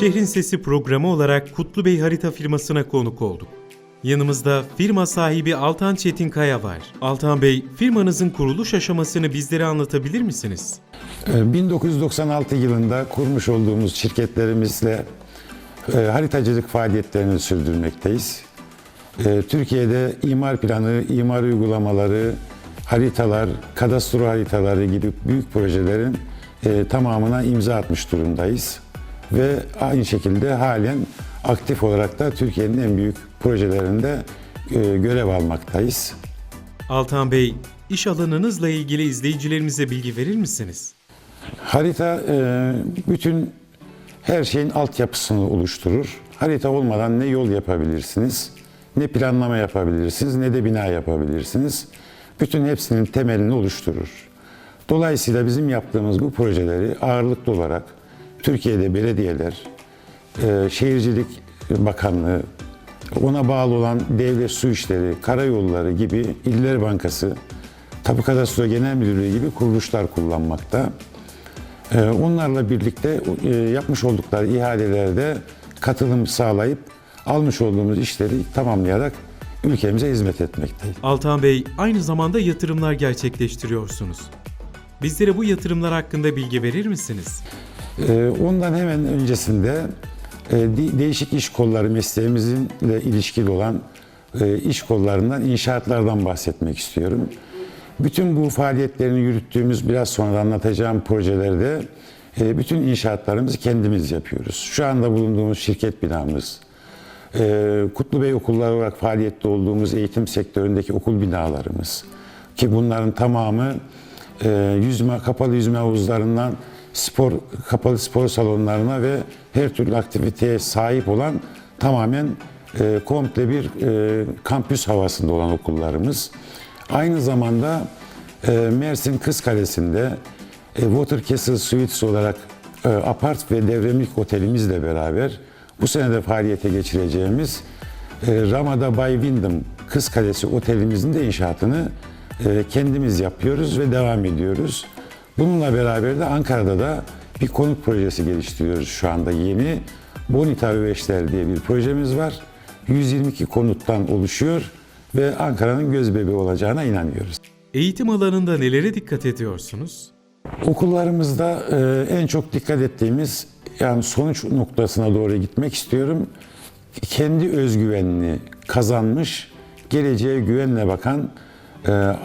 Şehrin Sesi programı olarak Kutlu Bey Harita firmasına konuk olduk. Yanımızda firma sahibi Altan Çetinkaya var. Altan Bey, firmanızın kuruluş aşamasını bizlere anlatabilir misiniz? Ee, 1996 yılında kurmuş olduğumuz şirketlerimizle e, haritacılık faaliyetlerini sürdürmekteyiz. E, Türkiye'de imar planı, imar uygulamaları, haritalar, kadastro haritaları gibi büyük projelerin e, tamamına imza atmış durumdayız. Ve aynı şekilde halen aktif olarak da Türkiye'nin en büyük projelerinde e, görev almaktayız. Altan Bey, iş alanınızla ilgili izleyicilerimize bilgi verir misiniz? Harita e, bütün her şeyin altyapısını oluşturur. Harita olmadan ne yol yapabilirsiniz, ne planlama yapabilirsiniz, ne de bina yapabilirsiniz. Bütün hepsinin temelini oluşturur. Dolayısıyla bizim yaptığımız bu projeleri ağırlıklı olarak Türkiye'de belediyeler, e, Şehircilik Bakanlığı, ona bağlı olan devlet su işleri, karayolları gibi İller Bankası, Tapu Kadastro Genel Müdürlüğü gibi kuruluşlar kullanmakta. Ee, Onlarla birlikte e, yapmış oldukları ihalelerde katılım sağlayıp almış olduğumuz işleri tamamlayarak ülkemize hizmet etmekteyiz. Altan Bey, aynı zamanda yatırımlar gerçekleştiriyorsunuz. Bizlere bu yatırımlar hakkında bilgi verir misiniz? Ee, Ondan hemen öncesinde e, de- değişik iş kolları mesleğimizle ilişkili olan e, iş kollarından, inşaatlardan bahsetmek istiyorum. Bütün bu faaliyetlerini yürüttüğümüz biraz sonra anlatacağım projelerde e, bütün inşaatlarımızı kendimiz yapıyoruz. Şu anda bulunduğumuz şirket binamız, e, Kutlu Bey okulları olarak faaliyette olduğumuz eğitim sektöründeki okul binalarımız ki bunların tamamı yüzme kapalı yüzme havuzlarından spor kapalı spor salonlarına ve her türlü aktiviteye sahip olan tamamen e, komple bir e, kampüs havasında olan okullarımız. Aynı zamanda e, Mersin Kız Kalesi'nde e, Water Castle Suites olarak e, apart ve devremlik otelimizle beraber bu sene de faaliyete geçireceğimiz e, Ramada Bay Wyndham Kız Kalesi otelimizin de inşaatını e, kendimiz yapıyoruz ve devam ediyoruz. Bununla beraber de Ankara'da da bir konut projesi geliştiriyoruz şu anda yeni. Bonita Öveçler diye bir projemiz var. 122 konuttan oluşuyor ve Ankara'nın göz bebeği olacağına inanıyoruz. Eğitim alanında nelere dikkat ediyorsunuz? Okullarımızda e, en çok dikkat ettiğimiz yani sonuç noktasına doğru gitmek istiyorum. Kendi özgüvenini kazanmış, geleceğe güvenle bakan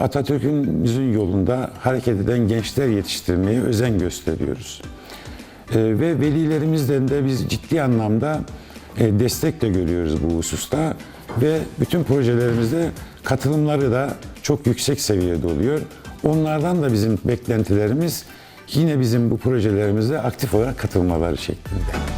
Atatürk'ün bizim yolunda hareket eden gençler yetiştirmeye özen gösteriyoruz. E, ve velilerimizden de biz ciddi anlamda e, destek de görüyoruz bu hususta ve bütün projelerimizde katılımları da çok yüksek seviyede oluyor. Onlardan da bizim beklentilerimiz yine bizim bu projelerimizde aktif olarak katılmaları şeklinde.